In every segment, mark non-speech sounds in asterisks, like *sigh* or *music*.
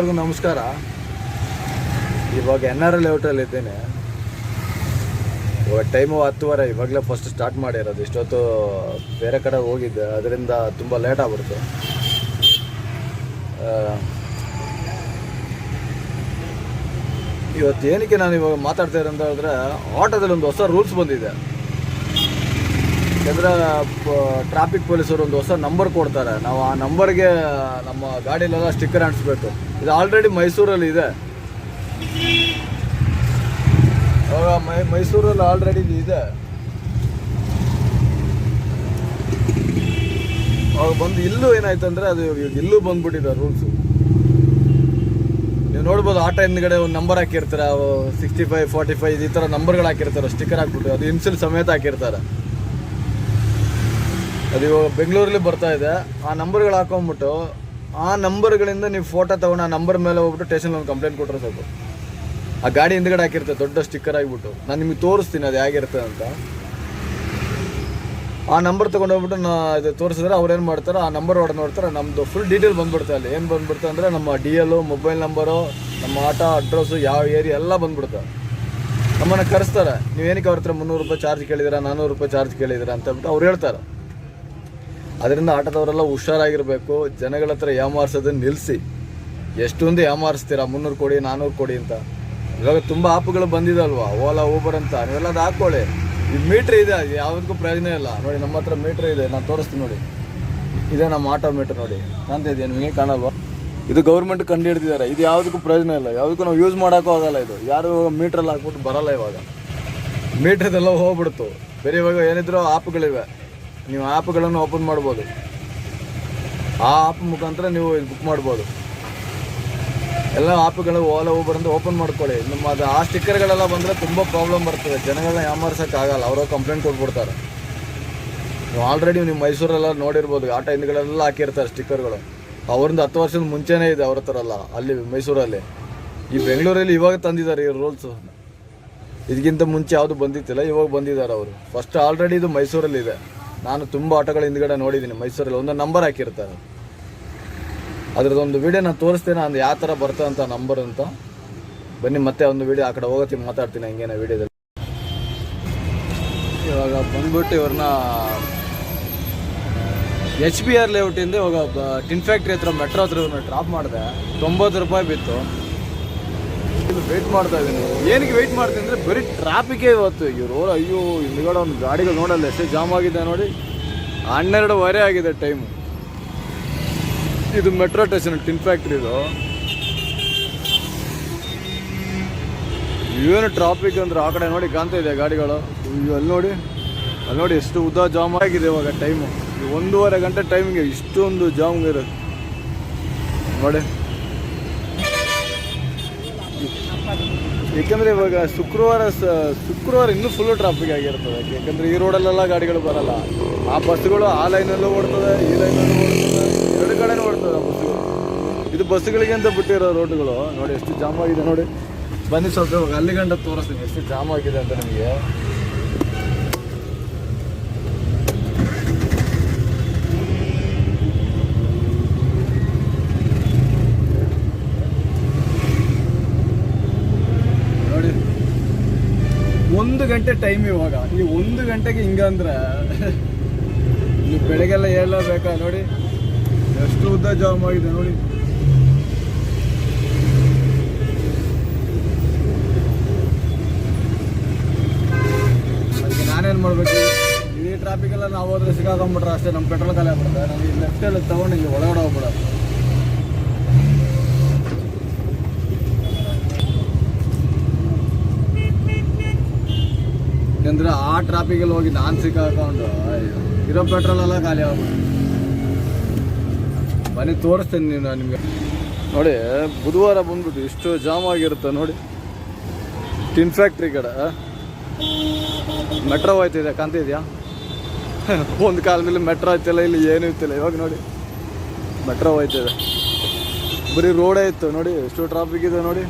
ಎಲ್ಲರಿಗೂ ನಮಸ್ಕಾರ. ಇವಾಗ ಎನ್ ಆರ್ ಎಲ್ ಔಟಲ್ಲಿ ಇದ್ದೇನೆ. ಇವಾಗ ಟೈಮು ಹತ್ತುವರೆ, ಇವಾಗಲೇ ಫಸ್ಟ್ ಸ್ಟಾರ್ಟ್ ಮಾಡಿರೋದು. ಇಷ್ಟೊತ್ತು ಬೇರೆ ಕಡೆ ಹೋಗಿದ್ದೆ, ಅದರಿಂದ ತುಂಬ ಲೇಟ್ ಆಗ್ಬಿಡ್ತು. ಇವತ್ತು ಏನಕ್ಕೆ ನಾನು ಇವಾಗ ಮಾತಾಡ್ತಾ ಇರೋ ಅಂತ ಹೇಳಿದ್ರೆ ಆಟೋದಲ್ಲಿ ಒಂದು ಹೊಸ ರೂಲ್ಸ್ ಬಂದಿದೆ. ಯಾಕಂದ್ರೆ ಟ್ರಾಫಿಕ್ ಪೊಲೀಸರು ಒಂದು ಹೊಸ ನಂಬರ್ ಕೊಡ್ತಾರೆ. ನಾವು ಆ ನಂಬರ್ಗೆ ನಮ್ಮ ಗಾಡಿಲೆಲ್ಲ ಸ್ಟಿಕ್ಕರ್ ಅಂಟಿಸ್ಬೇಕು. ಇದು ಆಲ್ರೆಡಿ ಮೈಸೂರಲ್ಲಿ ಇದೆ. ಅವಾಗ ಮೈ, ಮೈಸೂರಲ್ಲಿ ಆಲ್ರೆಡಿ ಇದೆ ಅವಾಗ ಬಂದು ಇಲ್ಲೂ ಏನಾಯ್ತು ಅಂದರೆ, ಅದು ಇಲ್ಲೂ ಬಂದ್ಬಿಟ್ಟಿದೆ ರೂಲ್ಸು ನೀವು ನೋಡ್ಬೋದು, ಆಟೋ ಹಿಂದ್ಗಡೆ ಒಂದು ನಂಬರ್ ಹಾಕಿರ್ತಾರೆ ಸಿಕ್ಸ್ಟಿ ಫೈವ್ ಫಾರ್ಟಿ ಫೈವ್ ಈ ಥರ ನಂಬರ್ಗಳು ಹಾಕಿರ್ತಾರೆ ಸ್ಟಿಕ್ಕರ್ ಹಾಕ್ಬಿಟ್ಟು, ಅದು ಇನ್ಸಿಲ್ ಸಮೇತ ಹಾಕಿರ್ತಾರೆ. ಅದು ಇವಾಗ ಬೆಂಗಳೂರಲ್ಲಿ ಬರ್ತಾ ಇದೆ. ಆ ನಂಬರ್ಗಳು ಹಾಕೊಂಡ್ಬಿಟ್ಟು, ಆ ನಂಬರ್ಗಳಿಂದ ನೀವು ಫೋಟೋ ತೊಗೊಂಡು ಆ ನಂಬರ್ ಮೇಲೆ ಹೋಗ್ಬಿಟ್ಟು ಸ್ಟೇಷನ್ ಒಂದು ಕಂಪ್ಲೇಂಟ್ ಕೊಟ್ಟರೆ ಸಾಕು. ಆ ಗಾಡಿ ಹಿಂದ್ಗಡೆ ಹಾಕಿರುತ್ತೆ, ದೊಡ್ಡ ಸ್ಟಿಕ್ಕರ್ ಆಗಿಬಿಟ್ಟು. ನಾನು ನಿಮಗೆ ತೋರಿಸ್ತೀನಿ ಅದು ಹೇಗಿರುತ್ತೆ ಅಂತ. ಆ ನಂಬರ್ ತೊಗೊಂಡೋಗ್ಬಿಟ್ಟು ನಾ ಇದು ತೋರಿಸಿದ್ರೆ ಅವ್ರು ಏನು ಮಾಡ್ತಾರೆ, ಆ ನಂಬರ್ ಹೊಡೆದು ನೋಡ್ತಾರೆ ನಮ್ಮದು ಫುಲ್ ಡೀಟೇಲ್ ಬಂದ್ಬಿಡುತ್ತೆ ಅಲ್ಲಿ. ಏನು ಬಂದ್ಬಿಡುತ್ತೆ ಅಂದರೆ ನಮ್ಮ ಡಿ ಎಲ್ಲು ಮೊಬೈಲ್ ನಂಬರು ನಮ್ಮ ಆಟೋ ಅಡ್ರೆಸ್ಸು ಯಾವ ಏರಿಯಾ ಎಲ್ಲ ಬಂದ್ಬಿಡುತ್ತೆ. ನಮ್ಮನ್ನು ಕರೆಸ್ತಾರೆ, ನೀವು ಏನಕ್ಕೆ ಅವ್ರ ಹತ್ರ ಮುನ್ನೂರು ರೂಪಾಯಿ ಚಾರ್ಜ್ ಕೇಳಿದಿರಾ ನಾನ್ನೂರು ರೂಪಾಯಿ ಚಾರ್ಜ್ ಕೇಳಿದಿರಾ ಅಂತ ಹೇಳ್ಬಿಟ್ಟು ಅವ್ರು ಹೇಳ್ತಾರೆ. ಅದರಿಂದ ಆಟದವರೆಲ್ಲ ಹುಷಾರಾಗಿರಬೇಕು. ಜನಗಳ ಹತ್ರ ಯಾಮಾರಿಸೋದನ್ನ ನಿಲ್ಲಿಸಿ ಎಷ್ಟೊಂದು ಯಾಮಾರಿಸ್ತೀರಾ? ಮುನ್ನೂರು ಕೊಡಿ ನಾನ್ನೂರು ಕೊಡಿ ಅಂತ. ಇವಾಗ ತುಂಬ ಆಪ್ಗಳು ಬಂದಿದಲ್ವಾ? ಓಲಾ ಊಬರ್ ಅಂತ. ನೀವೆಲ್ಲ ಅದು ಹಾಕ್ಕೊಳ್ಳಿ ಈ ಮೀಟ್ರ್ ಇದೆ, ಯಾವುದಕ್ಕೂ ಪ್ರಯೋಜನ ಇಲ್ಲ. ನೋಡಿ, ನಮ್ಮ ಹತ್ರ ಮೀಟ್ರ್ ಇದೆ, ನಾನು ತೋರಿಸ್ತೀನಿ ನೋಡಿ. ಇದೆ ನಮ್ಮ ಆಟೋ ಮೀಟ್ರ್ ನೋಡಿ. ಅಂತ ಇದೆಯಾ ನಿಮಗೆ? ಕಾಣಲ್ವಾ? ಇದು ಗೌರ್ಮೆಂಟ್ ಕಂಡು ಹಿಡ್ದಿದ್ದಾರೆ. ಇದು ಯಾವುದಕ್ಕೂ ಪ್ರಯೋಜನ ಇಲ್ಲ. ಯಾವುದಕ್ಕೂ ನಾವು ಯೂಸ್ ಮಾಡೋಕ್ಕೂ ಆಗಲ್ಲ ಇದು. ಯಾರು ಮೀಟ್ರಲ್ಲಿ ಹಾಕ್ಬಿಟ್ಟು ಬರಲ್ಲ ಇವಾಗ. ಮೀಟ್ರದೆಲ್ಲ ಹೋಗ್ಬಿಡ್ತು. ಬೇರೆ ಇವಾಗ ಏನಿದ್ರು ಆಪ್ಗಳಿವೆ. ನೀವು ಆ್ಯಪ್ಗಳನ್ನು ಓಪನ್ ಮಾಡ್ಬೋದು. ಆ ಆ್ಯಪ್ ಮುಖಾಂತರ ನೀವು ಇದು ಬುಕ್ ಮಾಡ್ಬೋದು. ಎಲ್ಲ ಆ್ಯಪ್ಗಳು ಓಲಾ ಊಬರ್ ಅಂತ ಓಪನ್ ಮಾಡ್ಕೊಳ್ಳಿ. ನಿಮ್ಮ ಅದು ಆ ಸ್ಟಿಕ್ಕರ್ಗಳೆಲ್ಲ ಬಂದರೆ ತುಂಬ ಪ್ರಾಬ್ಲಮ್ ಬರ್ತದೆ. ಜನಗಳನ್ನ ಯಾಮಾರ್ಸೋಕ್ಕಾಗಲ್ಲ ಅವರು ಕಂಪ್ಲೇಂಟ್ ಕೊಟ್ಬಿಡ್ತಾರೆ. ನೀವು ಆಲ್ರೆಡಿ ನೀವು ಮೈಸೂರೆಲ್ಲ ನೋಡಿರ್ಬೋದು. ಆಟೋ ಹಿಂದ್ಗಳೆಲ್ಲ ಹಾಕಿರ್ತಾರೆ ಸ್ಟಿಕ್ಕರ್ಗಳು ಅವ್ರಿಂದ ಹತ್ತು ವರ್ಷದ ಮುಂಚೆನೇ ಇದೆ ಅವ್ರ ಹತ್ರ ಎಲ್ಲ, ಅಲ್ಲಿ ಮೈಸೂರಲ್ಲಿ. ಈ ಬೆಂಗಳೂರಲ್ಲಿ ಇವಾಗ ತಂದಿದ್ದಾರೆ ಈ ರೂಲ್ಸು ಇದಕ್ಕಿಂತ ಮುಂಚೆ ಯಾವುದು ಬಂದಿತ್ತಿಲ್ಲ, ಇವಾಗ ಬಂದಿದ್ದಾರೆ ಅವರು. ಫಸ್ಟ್ ಆಲ್ರೆಡಿ ಇದು ಮೈಸೂರಲ್ಲಿ ಇದೆ ನಾನು ತುಂಬ ಆಟೋಗಳ ಹಿಂದ್ಗಡೆ ನೋಡಿದ್ದೀನಿ ಮೈಸೂರಲ್ಲಿ. ಒಂದು ನಂಬರ್ ಹಾಕಿರ್ತಾರೆ. ಅದ್ರದ್ದೊಂದು ವಿಡಿಯೋ ನಾನು ತೋರಿಸ್ತೇನೆ ಅದು ಯಾವ ಥರ ಬರ್ತದೆ ಅಂತ ನಂಬರ್ ಅಂತ. ಬನ್ನಿ, ಮತ್ತೆ ಒಂದು ವಿಡಿಯೋ ಆ ಕಡೆ ಹೋಗತ್ತೀನಿ ಮಾತಾಡ್ತೀನಿ ಹಂಗೇನ ವಿಡಿಯೋದಲ್ಲಿ ಇವಾಗ ಬಂದ್ಬಿಟ್ಟು ಇವ್ರನ್ನ ಎಚ್ ಬಿ ಆರ್ ಲೇಔಟಿಂದ ಇವಾಗ ಟಿನ್ ಫ್ಯಾಕ್ಟ್ರಿ ಹತ್ರ ಮೆಟ್ರೋ ಹತ್ರ ಡ್ರಾಪ್ ಮಾಡಿದೆ. ತೊಂಬತ್ತು ರೂಪಾಯಿ ಬಿತ್ತು. ಇಲ್ಲಿ ವೆಯ್ಟ್ ಮಾಡ್ತಾ ಇದ್ದೀನಿ. ಏನಕ್ಕೆ ವೆಯ್ಟ್ ಮಾಡ್ತೀನಿ ಅಂದರೆ ಬರೀ ಟ್ರಾಫಿಕೇ ಇವತ್ತು. ಇವರು ಅಯ್ಯೋ ಹಿಂದ್ಗಡೆ ಒಂದು ಗಾಡಿಗಳು ನೋಡಲ್ಲ, ಎಷ್ಟೇ ಜಾಮ್ ಆಗಿದೆ ನೋಡಿ. ಹನ್ನೆರಡುವರೆ ಆಗಿದೆ ಟೈಮು ಇದು ಮೆಟ್ರೋ ಸ್ಟೇಷನ್ ಟಿನ್ ಫ್ಯಾಕ್ಟ್ರಿ ಇದು. ಏನು ಟ್ರಾಫಿಕ್ ಅಂದ್ರೆ ಆ ಕಡೆ ನೋಡಿ ಕಾಣ್ತಾ ಇದೆ ಗಾಡಿಗಳು. ಅಲ್ಲಿ ನೋಡಿ. ಅಲ್ಲಿ ನೋಡಿ ಎಷ್ಟು ಉದ್ದ ಜಾಮ್ ಆಗಿದೆ ಇವಾಗ ಟೈಮು ಒಂದೂವರೆ ಗಂಟೆ ಟೈಮಿಗೆ ಇಷ್ಟೊಂದು ಜಾಮ್ ಇರೋದು ನೋಡಿ. ಏಕೆಂದರೆ ಇವಾಗ ಶುಕ್ರವಾರ ಶುಕ್ರವಾರ ಇನ್ನೂ ಫುಲ್ಲು ಟ್ರಾಫಿಕ್ ಆಗಿರ್ತದೆ. ಯಾಕಂದ್ರೆ ಈ ರೋಡಲ್ಲೆಲ್ಲ ಗಾಡಿಗಳು ಬರಲ್ಲ. ಆ ಬಸ್ಸುಗಳು ಆ ಲೈನಲ್ಲೂ ಓಡ್ತದೆ, ಈ ಲೈನಲ್ಲೂ ಓಡ್ತದೆ, ಎರಡು ಕಡೆನೂ ಓಡ್ತದೆ ಆ ಬಸ್ಸುಗಳು. ಇದು ಬಸ್ಸುಗಳಿಗೆ ಅಂತ ಬಿಟ್ಟಿರೋ ರೋಡ್ಗಳು ನೋಡಿ ಎಷ್ಟು ಜಾಮ್ ಆಗಿದೆ ನೋಡಿ. ಬನ್ನಿ ಸ್ವಲ್ಪ ಅಲ್ಲಿ ಗಂಟ ತೋರಿಸ್ತೀನಿ, ಎಷ್ಟು ಜಾಮ್ ಆಗಿದೆ ಅಂತ ನಿಮಗೆ ನೋಡಿ ಒಂದು ಗಂಟೆ ಟೈಮ್ ಇವಾಗ. ಈ ಒಂದು ಗಂಟೆಗೆ ಹಿಂಗಂದ್ರೆ ನೀವು ಬೆಳಗ್ಗೆಲ್ಲ ಹೇಳಬೇಕಾ ನೋಡಿ? ಎಷ್ಟು ಉದ್ದ ಜಾಮ್ ಆಗಿದೆ ನೋಡಿ. ಅದಕ್ಕೆ ನಾನೇನು ಮಾಡಬೇಕು? ಈ ಟ್ರಾಫಿಕ್ ಎಲ್ಲ ನಾವು ಹೋದ್ರೆ ಸಿಕ್ಕಾಕೊಂಡ್ಬಿಟ್ರೆ ಅಷ್ಟೇ ನಮ್ಮ ಪೆಟ್ರೋಲ್ ಖಾಲಿ ಆಗ್ಬಿಡುತ್ತೆ. ನಮಗೆ ಲೆಫ್ಟಲ್ಲಿ ತೊಗೊಂಡು ಹಿಂಗೆ ಒಳಗಡೆ ಹೋಗ್ಬಿಡೋದು. ಯಾಕಂದ್ರೆ ಆ ಟ್ರಾಫಿಕಲ್ಲಿ ಹೋಗಿ ನಾನು ಸಿಕ್ಕಾಕೊಂಡು ಇರೋ ಪೆಟ್ರೋಲ್ ಎಲ್ಲ ಖಾಲಿ ಮನೆ ಬನ್ನಿ, ತೋರಿಸ್ತೇನೆ ನೀವು ನಿಮಗೆ. ನೋಡಿ, ಬುಧವಾರ ಬಂದ್ಬಿಟ್ಟು ಇಷ್ಟು ಜಾಮ್ ಆಗಿರುತ್ತೆ ನೋಡಿ. ಟಿನ್ ಫ್ಯಾಕ್ಟ್ರಿ ಕಡೆ ಮೆಟ್ರೋ ಹೋಯ್ತಿದೆ, ಕಾಣ್ತಿದ್ಯಾ? *laughs* ಒಂದು ಮೇಲೆ ಮೆಟ್ರೋ ಆಯ್ತಿಲ್ಲ ಇಲ್ಲಿ ಏನೂ ಇತ್ತಿಲ್ಲ. ಇವಾಗ ನೋಡಿ ಮೆಟ್ರೋ ಹೋಯ್ತಿದೆ. ಬರೀ ರೋಡೇ ಇತ್ತು ನೋಡಿ, ಎಷ್ಟು ಟ್ರಾಫಿಕ್ ಇದೆ ನೋಡಿ.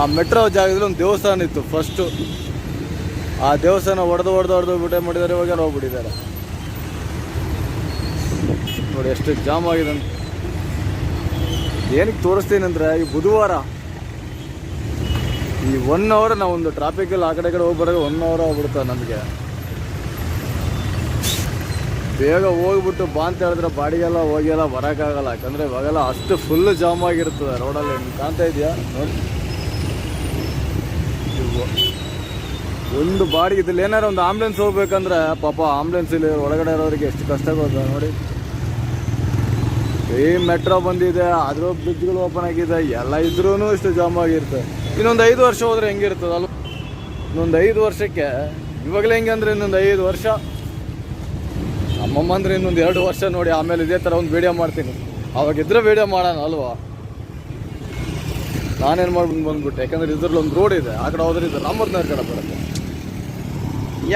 ಆ ಮೆಟ್ರೋ ಜಾಗದಲ್ಲಿ ಒಂದು ದೇವಸ್ಥಾನ ಇತ್ತು ಫಸ್ಟು ಆ ದೇವಸ್ಥಾನ ಹೊಡೆದು ಹೊಡೆದು ಹೊಡೆದು ಬಿಟ್ಟೆ ಮಾಡಿದ್ದಾರೆ, ಇವಾಗ ಹೋಗ್ಬಿಟ್ಟಿದ್ದಾರೆ ನೋಡಿ ಎಷ್ಟು ಜಾಮ್ ಆಗಿದೆ ಏನಕ್ಕೆ ತೋರಿಸ್ತೀನಿ ಅಂದರೆ ಈ ಬುಧವಾರ ಈ ಒನ್ ಅವರ್ ನಾವು ಒಂದು ಟ್ರಾಫಿಕಲ್ಲಿ ಆ ಕಡೆ ಕಡೆ ಹೋಗಿ ಬರೋದು ಒನ್ ಅವರ್ ಹೋಗ್ಬಿಡ್ತಾವೆ ನಮಗೆ. ಬೇಗ ಹೋಗ್ಬಿಟ್ಟು ಬಾ ಅಂತ ಹೇಳಿದ್ರೆ ಬಾಡಿಗೆಲ್ಲ ಹೋಗಿಲ್ಲ ಬರೋಕ್ಕಾಗಲ್ಲ. ಯಾಕಂದರೆ ಇವಾಗೆಲ್ಲ ಅಷ್ಟು ಫುಲ್ ಜಾಮ್ ಆಗಿರ್ತದೆ ರೋಡಲ್ಲಿ. ಕಾಣ್ತಾ ಇದೆಯಾ? ನೋಡಿ. ಒಂದು ಬಾಡಿಗೆ ಇದ್ರಲ್ಲಿ ಏನಾರು ಒಂದು ಆಂಬ್ಯುಲೆನ್ಸ್ ಹೋಗ್ಬೇಕಂದ್ರೆ, ಪಾಪ ಆಂಬ್ಯುಲೆನ್ಸ್ ಇಲ್ಲಿ ಒಳಗಡೆ ಇರೋರಿಗೆ ಎಷ್ಟು ಕಷ್ಟ ಆಗೋದು ನೋಡಿ. ಈ ಮೆಟ್ರೋ ಬಂದಿದೆ ಅದ್ರ ಬ್ರಿಡ್ಜ್ಗಳು ಓಪನ್ ಆಗಿದೆ, ಎಲ್ಲ ಇದ್ರೂ ಇಷ್ಟು ಜಾಮ್ ಆಗಿರುತ್ತೆ. ಇನ್ನೊಂದು ಐದು ವರ್ಷ ಹೋದ್ರೆ ಹೆಂಗಿರ್ತದೆ ಅಲ್ವಾ? ಇನ್ನೊಂದು ಐದು ವರ್ಷಕ್ಕೆ, ಇವಾಗಲೇ ಹೆಂಗೆ ಅಂದ್ರೆ ಇನ್ನೊಂದು ಐದು ವರ್ಷ. ನಮ್ಮಮ್ಮ ಅಂದ್ರೆ ಇನ್ನೊಂದು ಎರಡು ವರ್ಷ ನೋಡಿ, ಆಮೇಲೆ ಇದೇ ಥರ ಒಂದು ವಿಡಿಯೋ ಮಾಡ್ತೀನಿ. ಅವಾಗಿದ್ರೆ ವಿಡಿಯೋ ಮಾಡೋಣ ಅಲ್ವಾ? ನಾನೇನು ಮಾಡ್ಬಿಟ್ಟು ಬಂದ್ಬಿಟ್ಟೆ. ಯಾಕಂದ್ರೆ ಇದ್ರಲ್ಲಿ ಒಂದು ರೋಡ್ ಇದೆ. ಆ ಕಡೆ ಹೋದ್ರೆ ಇದು ರಾಮರ್ನಗರ ಕಡೆ ಬರುತ್ತೆ.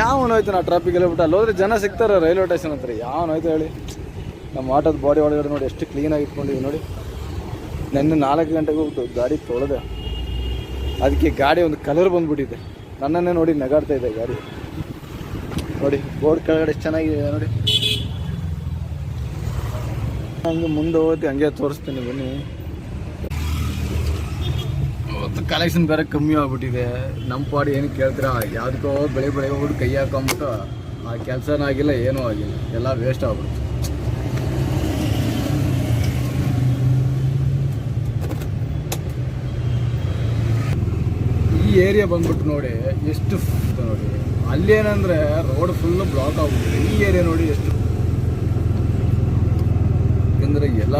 ಯಾವನೋಯ್ತು ನಾ ಟ್ರಾಫಿಕ್ ಬಿಟ್ಟು ಅಲ್ಲಿ ಹೋದ್ರೆ ಜನ ಸಿಗ್ತಾರೆ ರೈಲ್ವೆ ಸ್ಟೇಷನ್ ಹತ್ರ. ಯಾವನೋಯ್ತು ಹೇಳಿ. ನಮ್ಮ ಆಟೋದ ಬಾಡಿ ಒಳಗಡೆ ನೋಡಿ ಎಷ್ಟು ಕ್ಲೀನಾಗಿ ಇಟ್ಕೊಂಡಿವಿ ನೋಡಿ. ನೆನ್ನೆ ನಾಲ್ಕು ಗಂಟೆಗೆ ಹೋಗ್ತು ಗಾಡಿ ತೊಳೆದೆ. ಅದಕ್ಕೆ ಗಾಡಿ ಒಂದು ಕಲರ್ ಬಂದ್ಬಿಟ್ಟಿದೆ. ನನ್ನನ್ನೇ ನೋಡಿ ನಗಾಡ್ತಾ ಇದೆ ಗಾಡಿ. ನೋಡಿ, ಬೋರ್ಡ್ ಕೆಳಗಡೆ ಎಷ್ಟು ಚೆನ್ನಾಗಿದೆ ನೋಡಿ. ಹಂಗೆ ಮುಂದೆ ಹೋಗಿ ಹಂಗೆ ತೋರಿಸ್ತೀನಿ ಬನ್ನಿ. ಕಲೆಕ್ಷನ್ ಬೇರೆ ಕಮ್ಮಿ ಆಗ್ಬಿಟ್ಟಿದೆ. ನಮ್ಮ ಪಾಡಿ ಏನು ಕೇಳ್ತೀರಾ? ಯಾವುದಕ್ಕೋ ಬೆಳೆ ಬೆಳೆ ಹೋಗ್ಬಿಟ್ಟು ಕೈ ಹಾಕೊಂಬಿಟ್ಟು ಆ ಕೆಲಸನೂ ಆಗಿಲ್ಲ, ಏನೂ ಆಗಿಲ್ಲ. ಎಲ್ಲ ವೇಸ್ಟ್ ಆಗ್ಬಿಡ್ತು ಈ ಏರಿಯಾ ಬಂದ್ಬಿಟ್ಟು ನೋಡಿ, ಎಷ್ಟು ನೋಡಿ. ಅಲ್ಲೇನಂದ್ರೆ ರೋಡ್ ಫುಲ್ ಬ್ಲಾಕ್ ಆಗ್ಬಿಟ್ಟಿದೆ. ಈ ಏರಿಯಾ ನೋಡಿ ಎಷ್ಟು. ಯಾಕಂದ್ರೆ ಎಲ್ಲ